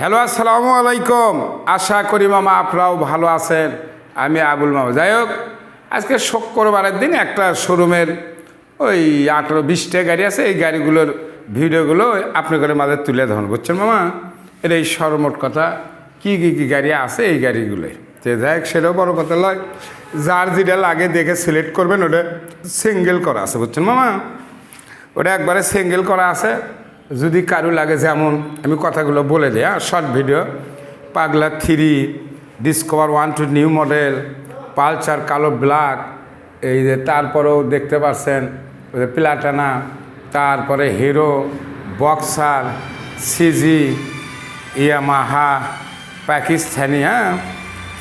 Hello, আসসালামু আলাইকুম। আশা করি মামা আপনারাও ভালো আছেন, আমি আবুল মামা। যাই হোক, আজকে শুক্রবারের দিন একটা শোরুমের ওই আঠেরো বিশটা গাড়ি আছে, এই গাড়িগুলোর ভিডিওগুলো আপনাদের মাঝে তুলে ধরুন বুঝছেন মামা? এটা এই সর্বমোট কথা, কী কী কী গাড়ি আছে এই গাড়িগুলোই তো দেখ সেটাও বড় কথা নয় যার যেটা লাগে দেখে সিলেক্ট করবেন, ওটা সিঙ্গেল করা আছে, বুঝছেন মামা? ওটা একবারে সিঙ্গেল করা আছে। যদি কারও লাগে যেমন আমি কথাগুলো বলে দিই হ্যাঁ শর্ট ভিডিও পাগলা three discover one two new model Pulsar কালো ব্ল্যাক এই যে তারপরেও দেখতে পাচ্ছেন প্লাটানা তারপরে Hero Boxer CG Yamaha Pakistani হ্যাঁ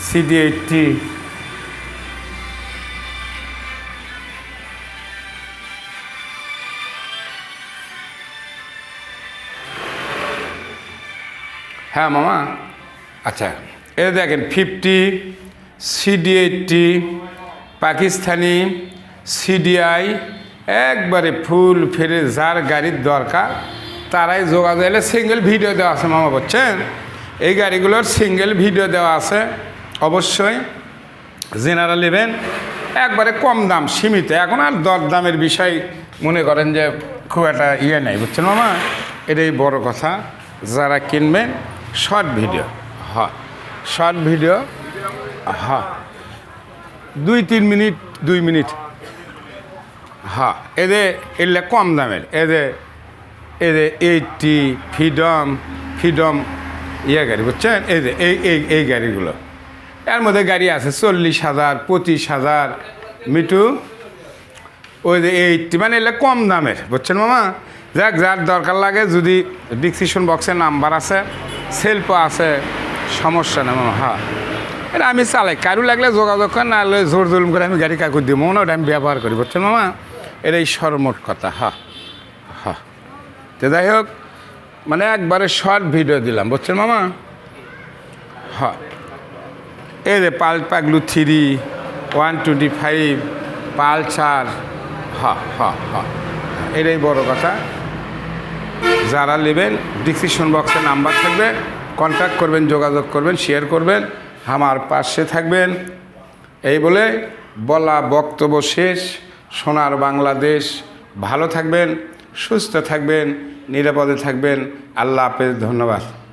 সিডি এইটটি হ্যাঁ মামা। আচ্ছা এ দেখেন fifty CD eighty Pakistani CDI একবারে ফুল ফেরে যার গাড়ির দরকার, তারাই যোগাযোগ, এলে সিঙ্গেল ভিডিও দেওয়া আছে, মামা বলছেন এই গাড়িগুলোর সিঙ্গেল ভিডিও দেওয়া আছে, অবশ্যই। জেনারেল নেবেন একবারে কম দাম, সীমিত। এখন আর দর দামের বিষয় মনে করেন যে খুব একটা ইয়ে নেই, বুঝছেন, মামা? এটাই বড় কথা, যারা কিনবেন শর্ট ভিডিও হ্যাঁ শর্ট ভিডিও হ্যাঁ দুই তিন মিনিট, দুই মিনিট হ্যাঁ এদের এগুলো কম দামের এদের এদের এইটটি ফ্রিডম ফ্রিডম ইয়ে গাড়ি, বুঝছেন? এই যে এই এই এই গাড়িগুলো। এর মধ্যে গাড়ি আছে চল্লিশ হাজার, পঁচিশ হাজার, মিটু, ওই যে এইটটি মানে এগুলো কম দামের, বুঝছেন মামা? যাক, যার দরকার লাগে, যদি ডিসক্রিপশন বক্সে নাম্বার আছে সেলফ আছে, সমস্যা নেই হ্যাঁ এটা আমি চালাই কারু লাগলে যোগাযোগ করে না হলে জোর জুলুম করে আমি গাড়ি কাকু দিই মনে ওটা আমি ব্যবহার করি বুঝছেন মামা? এটাই সর্বমোট কথা হ্যাঁ হ্যাঁ তো যাই হোক মানে একবারে শর্ট ভিডিও দিলাম বুঝছেন মামা? হ্যাঁ এই রে পাল Paglu three one twenty five Pulsar হ্যাঁ হ্যাঁ হ্যাঁ এটাই বড় কথা। যারা নেবেন ডিসক্রিপশন বক্সে নাম্বার থাকবে কন্ট্যাক্ট করবেন, যোগাযোগ করবেন শেয়ার করবেন, আমার পাশে থাকবেন। এই বলে বলা বক্তব্য শেষ। সোনার বাংলাদেশ। ভালো থাকবেন, সুস্থ থাকবেন, নিরাপদে থাকবেন। আল্লাহ হাফেজ, ধন্যবাদ।